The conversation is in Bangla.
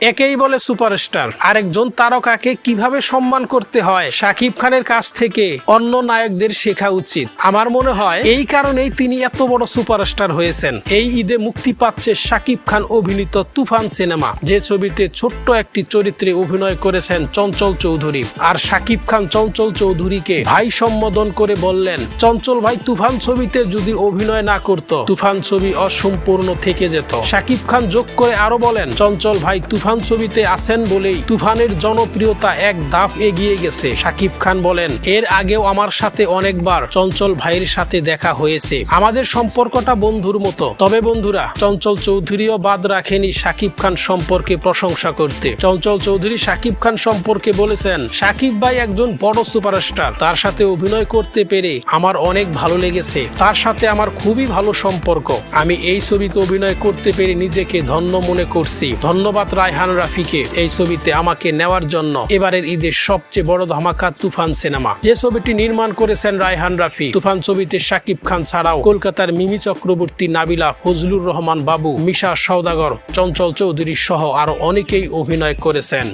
একেই বলে সুপারস্টার। আরেকজন তারকাকে কীভাবে সম্মান করতে হয়, শাকিব খানের কাছ থেকে অন্য নায়কদের শেখা উচিত। আমার মনে হয় এই কারণেই তিনি এত বড় সুপারস্টার হয়েছেন। এই ঈদে মুক্তি পাচ্ছে শাকিব খান অভিনীত তুফান সিনেমা, যে ছবিতে ছোট্ট একটি চরিত্রে অভিনয় করেছেন চঞ্চল চৌধুরী। আর শাকিব খান চঞ্চল চৌধুরীকে ভাই সম্বোধন করে বললেন, চঞ্চল ভাই, তুফান ছবিতে যদি অভিনয় না করত, তুফান ছবি অসম্পূর্ণ থেকে যেত। শাকিব খান যোগ করে আরও বলেন, চঞ্চল ভাই, তুফান ছবিতে আছেন বলেই তুফানের জনপ্রিয়তা এক ধাপ এগিয়ে গেছে শাকিব খান বলেন। এর আগেও আমার সাথে অনেকবার চঞ্চল ভাইয়ের সাথে দেখা হয়েছে। আমাদের সম্পর্কটা বন্ধুর মতো। তবে বন্ধুরা, চঞ্চল চৌধুরীও বাদ রাখেনি শাকিব খান সম্পর্কে প্রশংসা করতে। চঞ্চল চৌধুরী শাকিব খান সম্পর্কে বলেছেন শাকিব ভাই একজন বড় সুপারস্টার। তার সাথে অভিনয় করতে পেরে আমার অনেক ভালো লেগেছে। তার সাথে আমার খুবই ভালো সম্পর্ক। আমি এই ছবিতে অভিনয় করতে পেরে নিজেকে ধন্য মনে করছি। ধন্যবাদ রায়হান রাফিকে এই ছবিতে আমাকে নেওয়ার জন্য এবারের ঈদের সবচেয়ে বড় ধামাকা তুফান সিনেমা। যে ছবিটি নির্মাণ করেছেন রায়হান রাফি, তুফান ছবিতে শাকিব খান ছাড়াও কলকাতার মিমি চক্রবর্তী, নাবিলা, ফজলুর রহমান বাবু, মিশা সওদাগর, চঞ্চল চৌধুরী সহ আরও অনেকেই অভিনয় করেছেন।